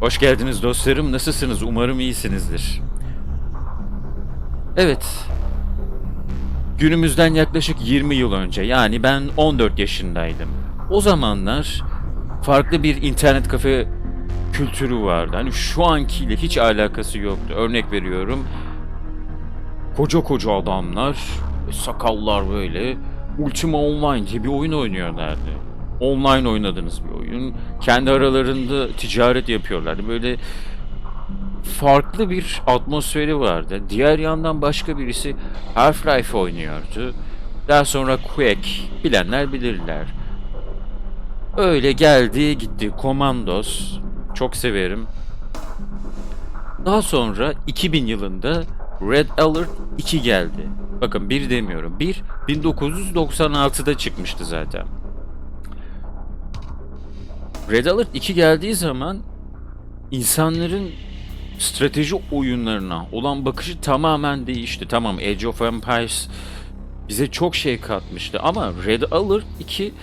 Hoş geldiniz dostlarım. Nasılsınız? Umarım iyisinizdir. Evet. Günümüzden yaklaşık 20 yıl önce yani ben 14 yaşındaydım. O zamanlar farklı bir internet kafe kültürü vardı. Hani şu ankiyle hiç alakası yoktu. Örnek veriyorum. Koca koca adamlar, sakallar böyle Ultima Online bir oyun oynuyorlardı. Online oynadığınız bir oyun. Kendi aralarında ticaret yapıyorlardı. Böyle farklı bir atmosferi vardı. Diğer yandan başka birisi Half-Life oynuyordu. Daha sonra Quake. Bilenler bilirler. Öyle geldi gitti. Commandos. Çok severim. Daha sonra 2000 yılında Red Alert 2 geldi. Bakın bir demiyorum. Bir 1996'da çıkmıştı zaten. Red Alert 2 geldiği zaman insanların strateji oyunlarına olan bakışı tamamen değişti. Tamam Age of Empires bize çok şey katmıştı ama Red Alert 2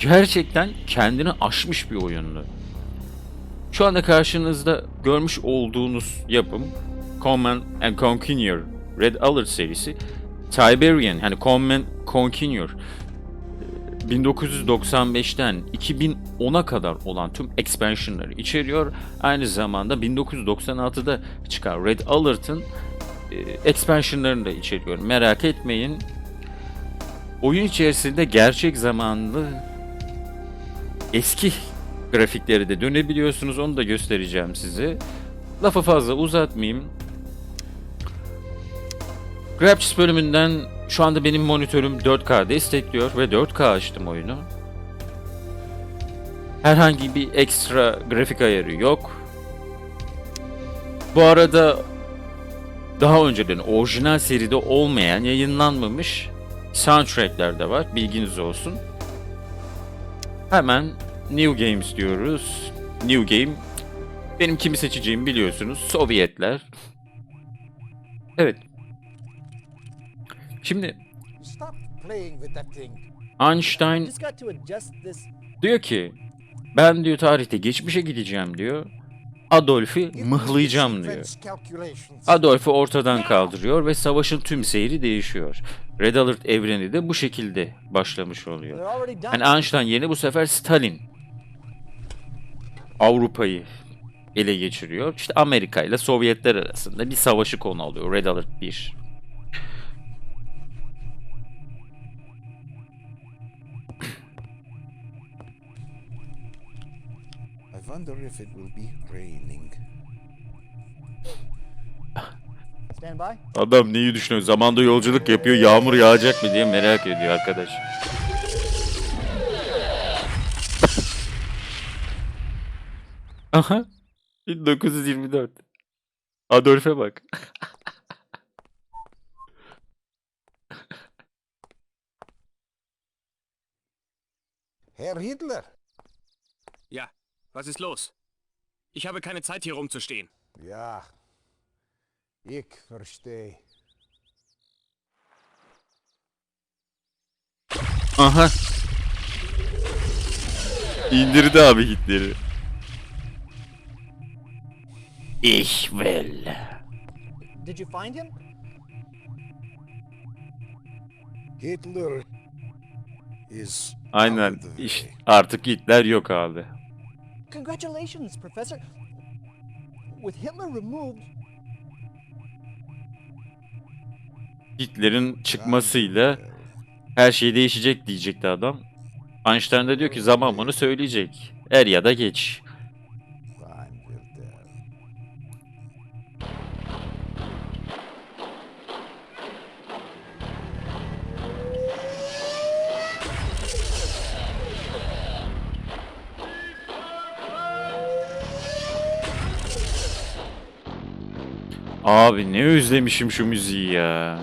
gerçekten kendini aşmış bir oyundu. Şu anda karşınızda görmüş olduğunuz yapım Command and Conquer Red Alert serisi Tiberian yani Command Conquer 1995'ten 2010'a kadar olan tüm expansionları içeriyor. Aynı zamanda 1996'da çıkan Red Alert'ın e, expansionlarını da içeriyor. Merak etmeyin. Oyun içerisinde gerçek zamanlı eski grafikleri de dönebiliyorsunuz. Onu da göstereceğim size. Lafı fazla uzatmayayım. Graphics bölümünden şu anda benim monitörüm 4K destekliyor ve 4K açtım oyunu. Herhangi bir ekstra grafik ayarı yok. Bu arada daha önceden orijinal seride olmayan, yayınlanmamış soundtrackler de var. Bilginiz olsun. Hemen New Games diyoruz. New Game. Benim kimi seçeceğimi biliyorsunuz. Sovyetler. Evet. Şimdi. Einstein diyor ki ben diyor tarihte geçmişe gideceğim diyor. Adolf'i mıhlayacağım diyor. Adolf'u ortadan kaldırıyor ve savaşın tüm seyri değişiyor. Red Alert evreni de bu şekilde başlamış oluyor. Yani Einstein yerine bu sefer Stalin Avrupa'yı ele geçiriyor. İşte Amerika ile Sovyetler arasında bir savaşı konu alıyor Red Alert 1. wonder if it will be raining. Stand by. Adam neyi düşünüyor? Zamanda yolculuk yapıyor. Yağmur yağacak mı diye merak ediyor arkadaş. Aha. 1924. Adolf'e bak. Herr Hitler. Was ist los? Ich habe keine Zeit hier rumzustehen. Ja. Ich verstehe. Aha. İndirdi abi Hitler'i. Ich will. Did you find him? Hitler is Aynen. way. artık Hitler yok abi. Congratulations, Professor. With Hitler removed, Hitler'in çıkmasıyla her şey değişecek diyecekti adam. Einstein de diyor ki zaman bunu söyleyecek. Er ya da geç. Abi ne özlemişim şu müziği ya.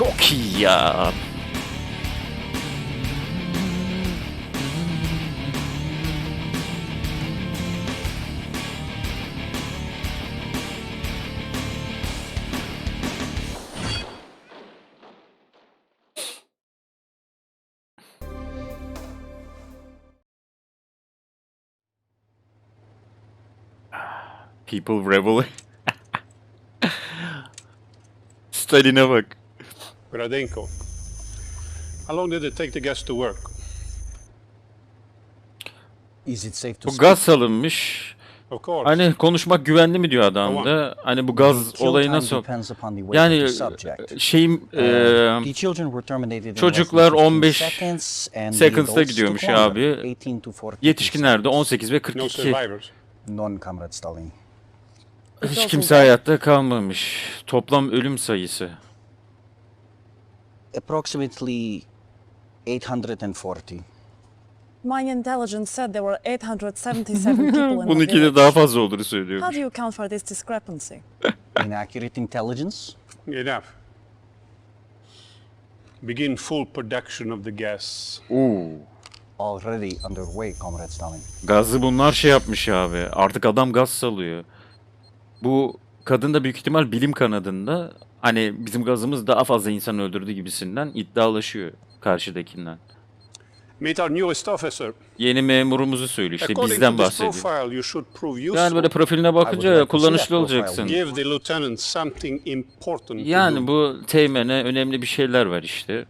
Çok iyi ya. People revel. Stalin'e bak. Gradenko. How long did it take the gas to work? Is it safe to Bu speak? gaz salınmış. Of course. Hani konuşmak güvenli mi diyor adam da. Hani bu gaz olayı nasıl? Yani subject. şeyim Uh, in çocuklar less than 15 seconds and the seconds'ta adults gidiyormuş abi. 18 to 42 yetişkinlerde seconds. 18 ve no 42. survivors. None, Comrade Stalin. Hiç kimse hayatta kalmamış. Toplam ölüm sayısı. Approximately 840. My intelligence said there were 877 people in the Bununki de village. daha fazla olduğunu How söylüyormuş. do you account for this discrepancy? Inaccurate intelligence? Enough. Begin full production of the gas. Oo. Already underway, Comrade Stalin. Gazı bunlar şey yapmış abi. Artık adam gaz salıyor. Bu kadın da büyük ihtimal bilim kanadında hani bizim gazımız daha fazla insan öldürdü gibisinden iddialaşıyor karşıdakinden. Meet our newest officer. Yeni memurumuzu söylüyor işte According bizden bahsediyor. profile, you should prove useful. Yani böyle profiline bakınca kullanışlı olacaksın. Give the lieutenant something important to do. Yani bu teğmene önemli bir şeyler var işte.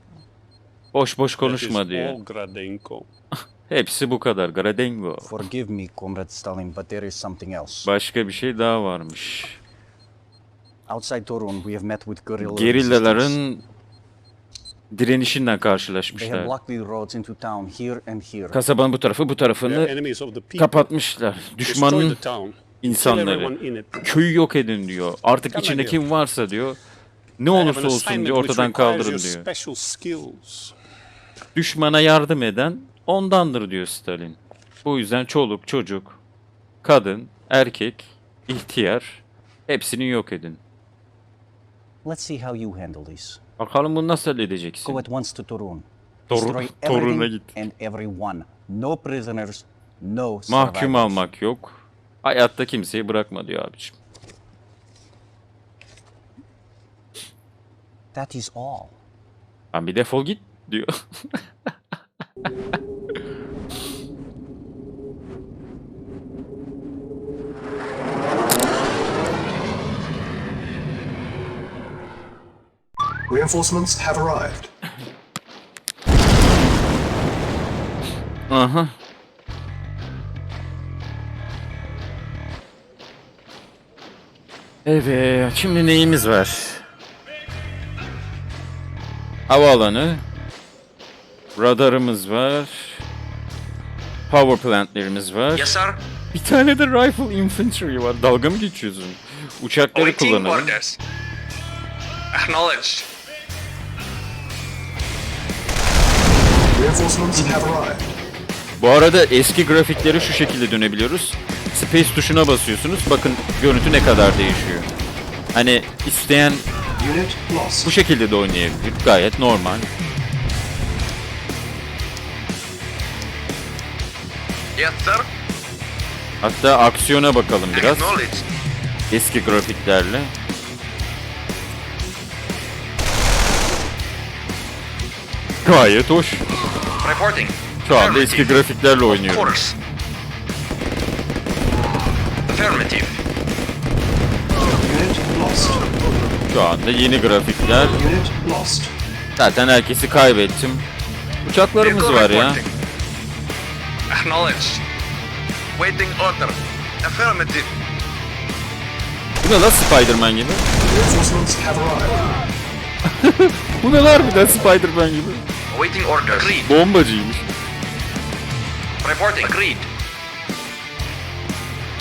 Boş boş konuşma diyor. Hepsi bu kadar. Gradengo. Forgive me, Comrade Stalin, but there is something else. Başka bir şey daha varmış. Outside Torun, we have met with guerrilla resistance. Gerillaların direnişinden They have karşılaşmışlar. blocked the roads into town here and here. Kasabanın bu tarafı bu tarafını enemies of the people. kapatmışlar. Düşmanın the town. Kill insanları. everyone in it. Köyü yok edin diyor. Artık içinde kim varsa diyor. Ne olursa olsun diyor ortadan kaldırın diyor. Düşmana yardım eden ondandır diyor Stalin. Bu yüzden çoluk, çocuk, kadın, erkek, ihtiyar hepsini yok edin. Let's see how you handle this. Bakalım bunu nasıl halledeceksin? Go at once to Torun. Torun- Destroy Torun'a everything git. and everyone. No prisoners, no Mahkum survivors. almak yok. Hayatta kimseyi bırakma diyor abiciğim. That is all. Lan bir defol git diyor. Reinforcements have arrived. Aha. Evet, şimdi neyimiz var? Havaalanı. Radarımız var. Power plantlerimiz var. Yes, sir. Bir tane de rifle infantry var. Dalga mı geçiyorsun? Uçakları kullanalım. Acknowledged. Bu arada eski grafikleri şu şekilde dönebiliyoruz. Space tuşuna basıyorsunuz. Bakın görüntü ne kadar değişiyor. Hani isteyen bu şekilde de oynayabilir. Gayet normal. Yes, sir. Hatta aksiyona bakalım biraz. Eski grafiklerle. Gayet hoş. Reporting. Şu anda eski grafiklerle oynuyorum. Şu anda yeni grafikler. Zaten herkesi kaybettim. Uçaklarımız var ya. Waiting order. Affirmative. Bu ne lan Spider-Man gibi? Bu ne lan harbiden Spider-Man gibi? Waiting orders. Agreed. Bombacıymış. Reporting. Agreed.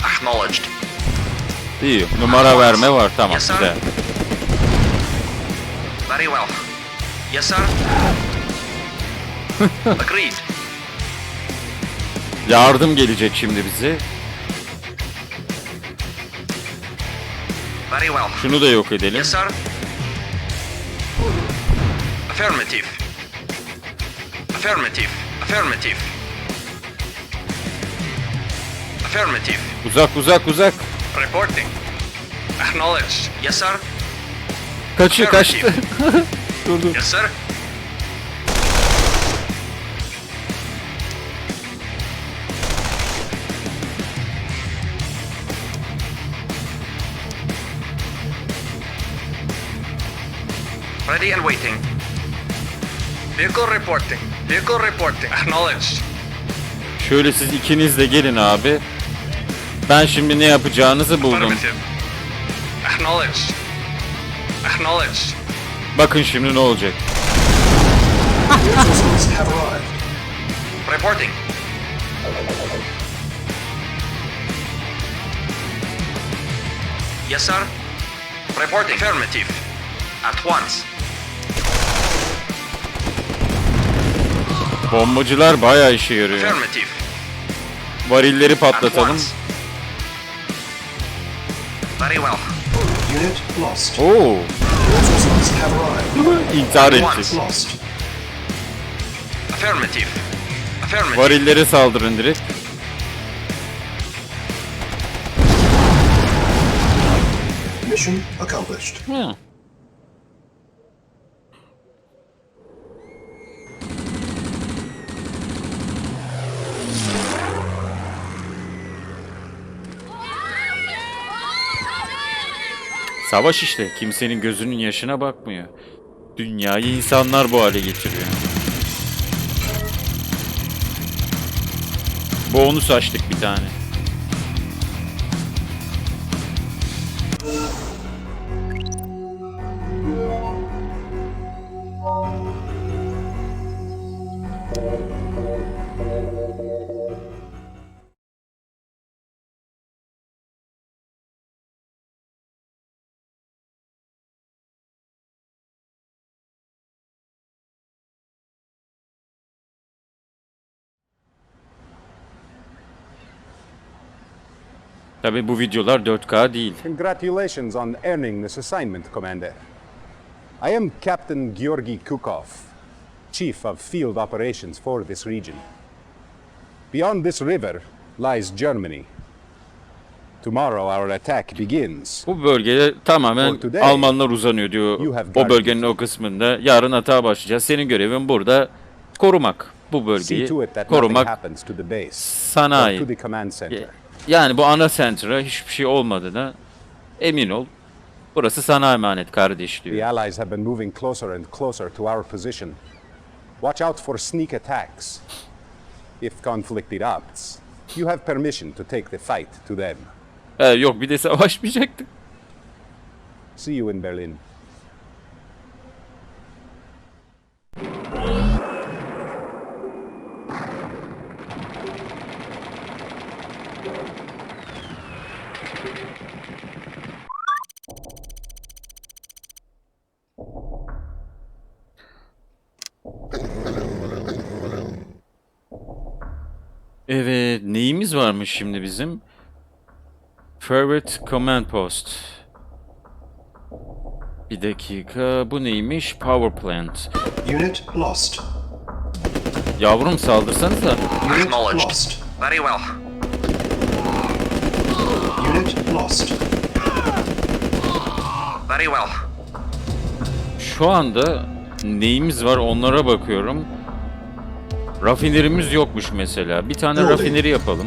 Acknowledged. İyi. Numara verme var. Tamam Yes, sir. güzel. Very well. Yes, sir. Agreed. Yardım gelecek şimdi bize. Very well. Şunu da yok edelim. Yes, sir. Affirmative. Affirmative. Affirmative. Affirmative. Uzak uzak uzak. Reporting. Acknowledged. Yes, sir. Kaçıyor kaçtı. dur dur. Yes, sir. Ready and waiting. Vehicle reporting. Vehicle reporting. Acknowledged. Şöyle siz ikiniz de gelin abi. Ben şimdi ne yapacağınızı buldum. Affirmative. Acknowledged. Acknowledged. Bakın şimdi ne olacak. Reinforcements have arrived. Reporting. Yes, sir. Reporting. Affirmative. At once. Bombacılar bayağı işe yarıyor. Affirmative. Varilleri At patlatalım. once. Very well. Unit lost. Oo, intihar etti. Varillere saldırın direkt. Mission accomplished. Hı. Savaş işte. Kimsenin gözünün yaşına bakmıyor. Dünyayı insanlar bu hale getiriyor. Bonus açtık bir tane. Tabi bu videolar 4K değil. Congratulations on earning this assignment, Commander. I am Captain Georgy Kukov, Chief of Field Operations for this region. Beyond this river lies Germany. Tomorrow our attack begins. Bu bölgede tamamen today, Almanlar uzanıyor diyor o bölgenin o kısmında. Yarın atağa başlayacağız. Senin görevin burada korumak. Bu bölgeyi korumak sanayi. The. Yani bu ana center'a hiçbir şey olmadığına emin ol. Burası sana emanet kardeş The diyor. Allies have been moving closer and closer to our position. Watch out for sneak attacks. If conflict erupts, you have permission to take the fight to them. Ee, yok bir de savaşmayacaktık. See you in Berlin. Evet neyimiz varmış şimdi bizim? Forward Command Post. Bir dakika bu neymiş? Power Plant. Unit lost. Yavrum saldırsanıza. Unit Acknowledged. lost. Very well. Unit lost. Very well. Şu anda neyimiz var onlara bakıyorum. Rafinerimiz yokmuş mesela. Bir tane rafineri yapalım.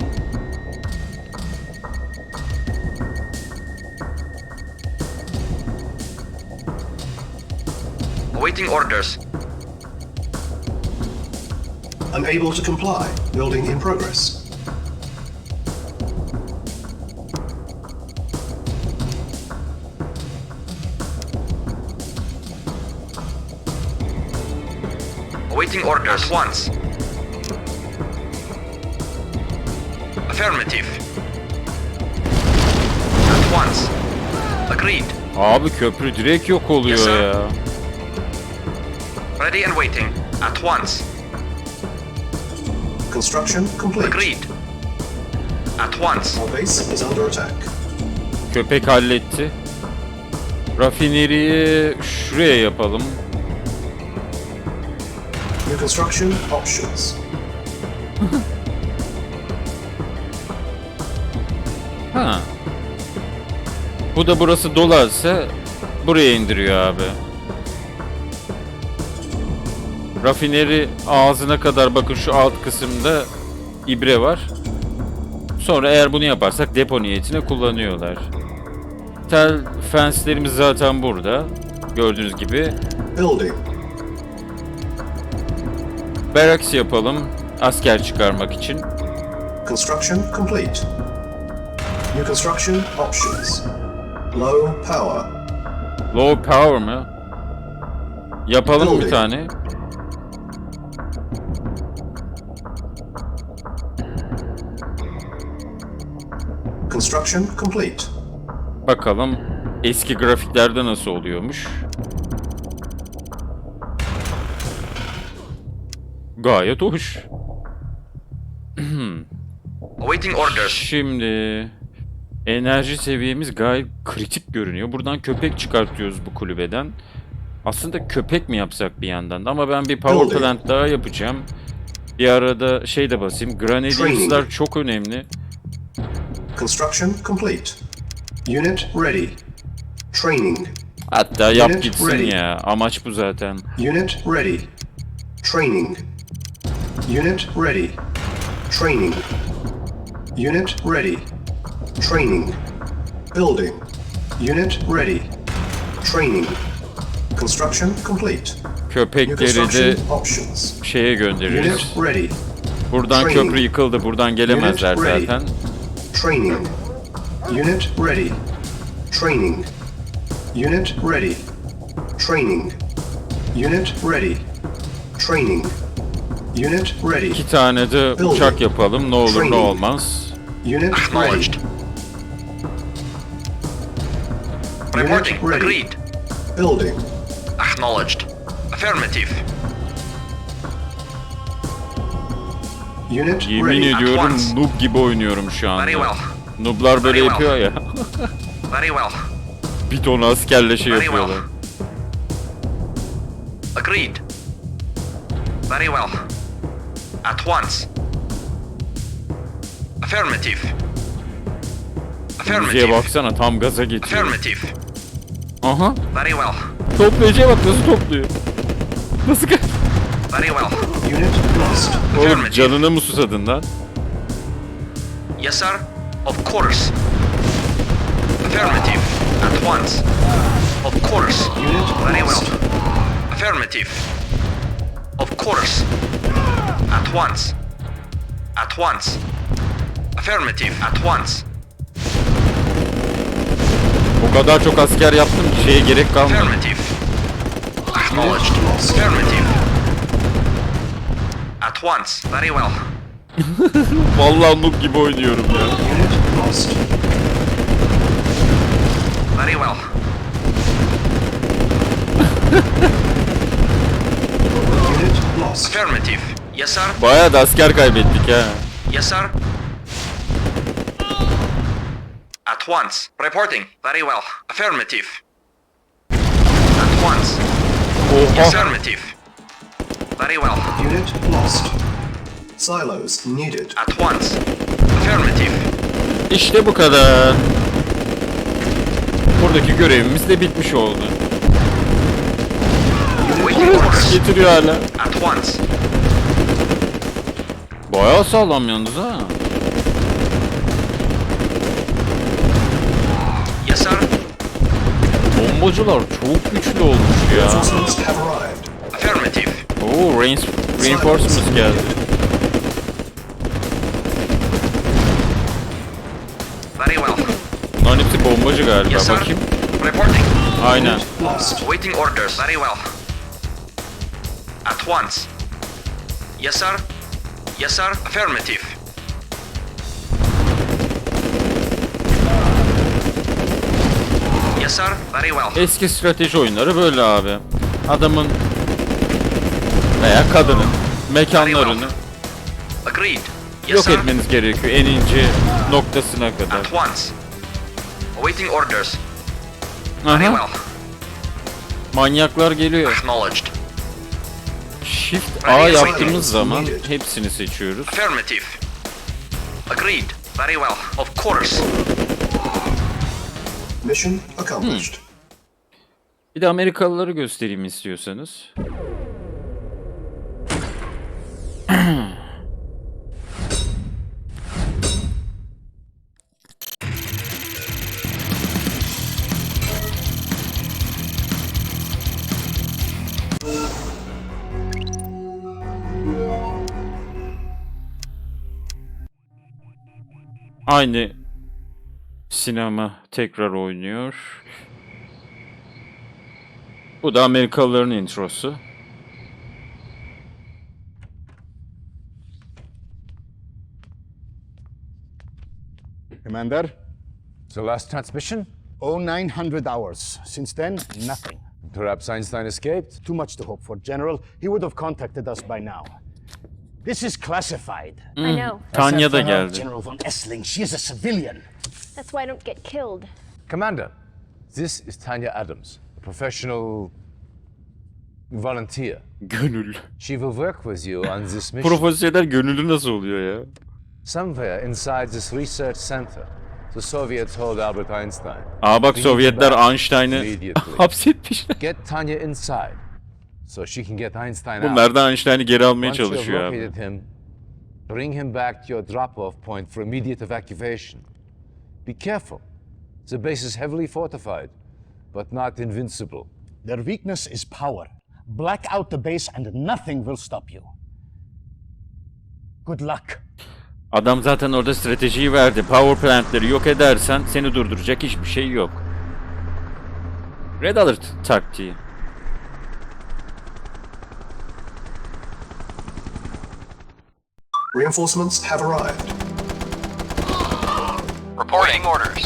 Awaiting orders. Unable to comply. Building in progress. Awaiting orders. Once. Affirmative. At once. Agreed. Abi köprü direkt yok oluyor Yes, sir. ya. Ready and waiting. At once. Construction complete. Agreed. At once. Our base is under attack. Köpek halletti. Rafineriyi şuraya yapalım. construction options. Ha. Bu da burası dolarsa buraya indiriyor abi. Rafineri ağzına kadar bakın şu alt kısımda ibre var. Sonra eğer bunu yaparsak depo niyetine kullanıyorlar. Tel fenslerimiz zaten burada. Gördüğünüz gibi. Building. Barracks yapalım. Asker çıkarmak için. Construction complete. New construction options. Low power. Low power mı? Yapalım bir Building. tane. Construction complete. Bakalım eski grafiklerde nasıl oluyormuş. Gayet hoş. Awaiting orders. Şimdi enerji seviyemiz gayet kritik görünüyor. Buradan köpek çıkartıyoruz bu kulübeden. Aslında köpek mi yapsak bir yandan da ama ben bir power plant daha yapacağım. Bir arada şey de basayım. Training. çok önemli. Construction complete. Unit ready. Training. Hatta yap Unit gitsin ready. ya. Amaç bu zaten. Unit ready. Training. Unit ready. Training. Unit ready. Training. Building. Unit ready. Training. Construction complete. New Köpekleri de construction options. şeye göndeririz. Unit ready. Buradan Training. köprü yıkıldı. Buradan gelemezler Unit ready. zaten. Training. Unit ready. Training. Unit ready. Training. Unit ready. Training. Unit ready. İki tane de Building. uçak yapalım. Ne olur ne Training. olmaz. Unit ready. Reporting. ready. Agreed. Building. Acknowledged. Affirmative. Unit Yemin ready. ediyorum once. noob gibi oynuyorum şu anda. Very well. Nooblar böyle Very yapıyor ya. Very well. bir ton askerle şey Very well. yapıyorlar. Agreed. Very well. At once. Affirmative. Müziğe Affirmative. baksana tam gaza. Affirmative. Aha. Very well. Toplayıcıya bak nasıl topluyor. Nasıl ka- Very well. Unit lost. Oğlum Affirmative. canını mı susadın lan? Yes, sir. Of course. Affirmative. At once. Of course. Unit Very lost. well. Affirmative. Of course. At once. At once. Affirmative. At once. O kadar çok asker yaptım ki şeye gerek kalmadı. Affirmative. Acknowledged. Affirmative. At once. Very well. Vallahi noob gibi oynuyorum ya. Unit lost. Very well. Unit lost. Affirmative. Yes, sir. Bayağı da asker kaybettik ha. Yes, sir. At once. Reporting. Very well. Affirmative. At once. Oha. Affirmative. Very well. Unit lost. Silos needed. At once. Affirmative. İşte bu kadar. Buradaki görevimiz de bitmiş oldu. Waiting orders. Getiriyor hala. At once. Bayağı sağlam yalnız ha. Sir. Bombacılar çok güçlü olmuş ya. Reinforcements have arrived. Affirmative. Oo, reins- reinforcements geldi. Very well. Bunların hepsi bombacı galiba. Yes, sir. Bakayım. Reporting. Aynen. Waiting orders. Very well. At once. Yes, sir. Yes, sir. Affirmative. Sir. Very well. Eski strateji oyunları böyle abi. Adamın veya kadının mekanlarını Agreed. Yes, yok sir. etmeniz gerekiyor en ince noktasına kadar. At once. Awaiting orders. Very Aha, well. manyaklar geliyor. Acknowledged. Shift A yaptığımız zaman hepsini seçiyoruz. Affirmative. Agreed. Very well. Of course. Mission accomplished. Bir de Amerikalıları göstereyim istiyorsanız. Aynı sinema tekrar oynuyor. Bu da Amerikalıların introsu. Commander, The last transmission? oh 900 hours. Since then, nothing. Perhaps Einstein escaped? Too much to hope for, General. He would have contacted us by now. This is classified. I know. Tanya da geldi. General von Essling, she is a civilian. That's why I don't get killed. Commander, this is Tanya Adams, a professional volunteer. Gönül. She will work with you on this mission. Profesyoneller gönüllü nasıl oluyor ya? Somewhere inside this research center, the Soviets hold Albert Einstein. Aa bak Sovyetler Einstein'ı hapsetmişler. Get Tanya inside, so she can get Einstein out. Bunlar da Einstein'ı geri almaya Once you have çalışıyor abi. located him, bring him back to your drop-off point for immediate evacuation. Be careful. The base is heavily fortified, but not invincible. Their weakness is power. Black out the base and nothing will stop you. Good luck. Adam zaten orada stratejiyi verdi. Power plant'leri yok edersen seni durduracak hiçbir şey yok. Red Alert taktiği. Reinforcements have arrived. Reporting orders.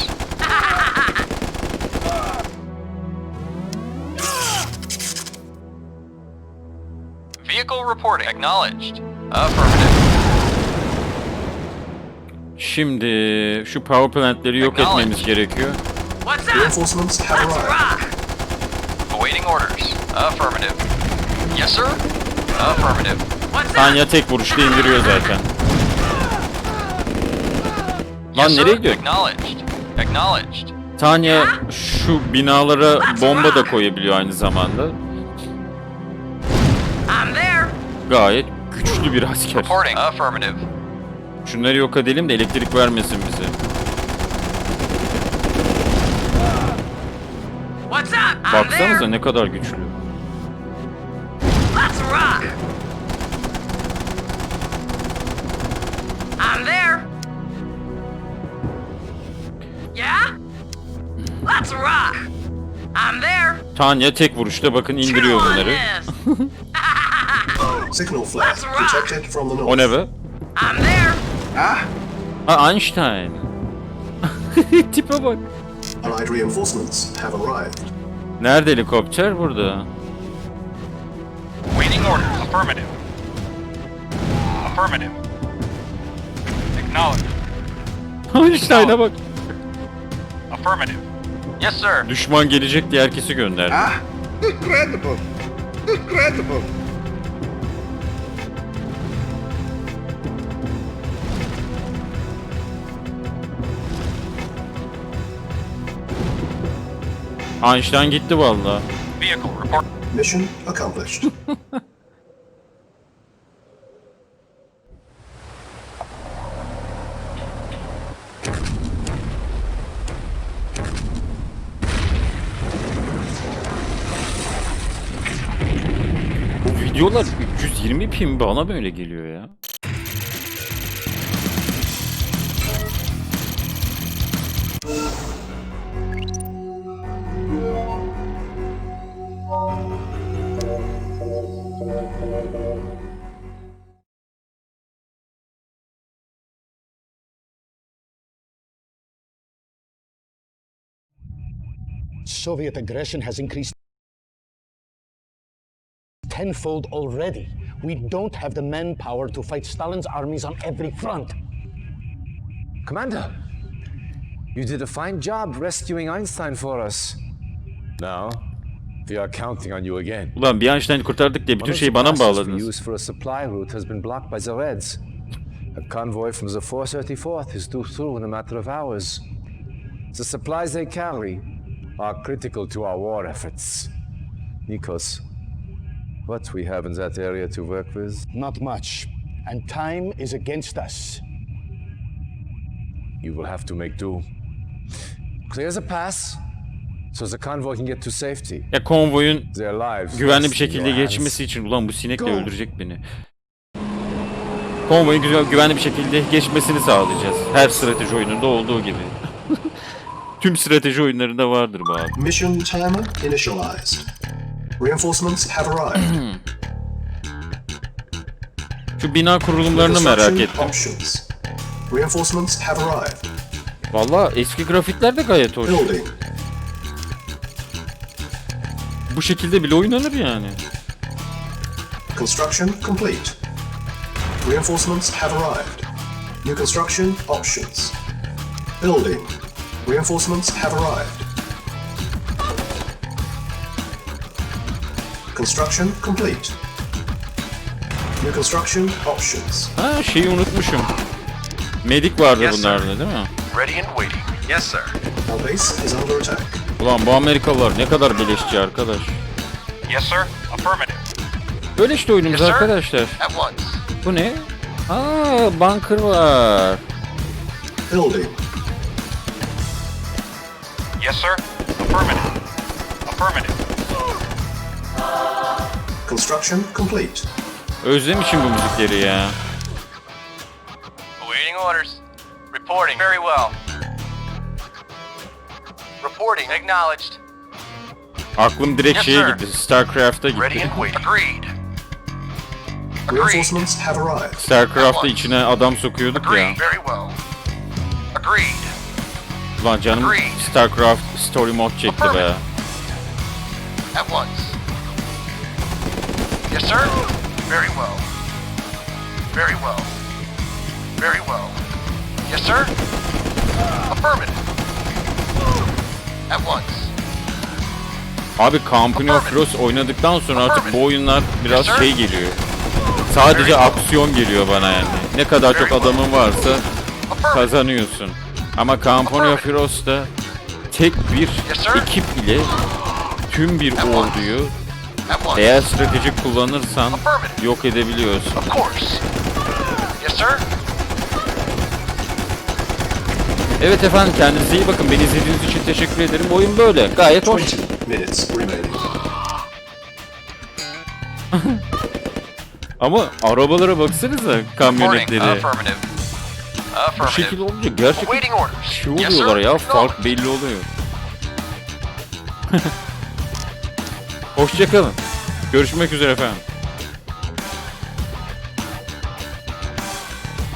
Vehicle reporting. Acknowledged. Affirmative. Şimdi şu power plant'leri yok etmemiz gerekiyor. What's Reinforcements have arrived. Awaiting orders. Affirmative. Yes, sir? Affirmative. Tanya tek vuruşta indiriyor zaten. Lan nereye gidiyor? Acknowledged. Acknowledged. Tanya şu binalara bomba da koyabiliyor aynı zamanda. I'm there. Gayet güçlü bir asker. Reporting. Affirmative. Şunları yok edelim de elektrik vermesin bize. Baksanıza ne kadar güçlü. Tanya tek vuruşta bakın indiriyor bunları. Signal flare detected from the north. O ne be? I'm there. Ha Einstein. Tipe bak. Allied reinforcements have arrived. Nerede helikopter? Burada. Waiting orders. Affirmative. Affirmative. Acknowledged. Einstein'a bak. Affirmative. Yes, sir. Düşman gelecek diye herkesi gönderdi. Incredible! Incredible! Einstein gitti valla. Vehicle report. Mission accomplished. Videolar 320 pin bana böyle geliyor ya. Soviet aggression has increased tenfold already. We don't have the manpower to fight Stalin's armies on every front. Commander, you did a fine job rescuing Einstein for us. Now, We are counting on you again. Ulan bir Einstein kurtardık diye bütün şeyi the bana mı passes we bağladınız? used for a supply route has been blocked by the Reds. A convoy from the 434th is due through in a matter of hours. The supplies they carry are critical to our war efforts. Nikos, what we have in that area to work with? Not much. And time is against us. You will have to make do. Clear the pass so the convoy can get to safety. Ya konvoyun Their lives güvenli bir şekilde geçmesi için ulan bu sinek de öldürecek beni. Konvoyun güzel, güvenli bir şekilde geçmesini sağlayacağız. Her strateji oyununda olduğu gibi. Tüm strateji oyunlarında vardır bu abi. Mission timer initialized. Reinforcements have arrived. Şu bina kurulumlarını merak ettim. options. Reinforcements have arrived. Valla eski grafikler de gayet hoş. Building. Bu şekilde bile oynanır yani. Construction complete. Reinforcements have arrived. New construction options. Building. Reinforcements have arrived. Construction complete. New construction options. Ha şeyi unutmuşum. Medik vardı Yes, sir. bunlarda değil mi? Ready and waiting. Yes, sir. Our base is under attack. Ulan bu Amerikalılar ne kadar beleşçi arkadaş. Yes, sir. Affirmative. Böyle işte oyunumuz Yes, sir. arkadaşlar. At once. Bu ne? Aa bunker var. Building. Yes, sir. Affirmative. Affirmative. Construction complete. Özlemişim bu müzikleri ya. Awaiting orders. Reporting. Very well. Reporting. Acknowledged. Aklım direkt Yes, şeye sir. gitti. StarCraft'a Ready gitti. and waiting. Agreed. Reinforcements have arrived. StarCraft'ta içine adam sokuyorduk ya. Agreed. Very well. Agreed. Ulan canım Agreed. StarCraft Story Mode çekti be. At once. Yes, sir. Very well. Very well. Very well. Yes, sir. Affirmative. At once. Abi Company of Heroes oynadıktan sonra artık bu oyunlar biraz şey geliyor. Sadece aksiyon geliyor bana yani. Ne kadar çok adamın varsa kazanıyorsun. Ama Company of Heroes'ta tek bir ekip ile tüm bir orduyu. Eğer strateji kullanırsan yok edebiliyorsun. Evet efendim kendinize iyi bakın. Beni izlediğiniz için teşekkür ederim. Oyun böyle. Gayet hoş. 20 minutes remaining. Ama arabalara baksanıza kamyonetleri. Bu şekilde olunca gerçekten şey oluyorlar ya. Fark belli oluyor. Hoşçakalın. Görüşmek üzere efendim.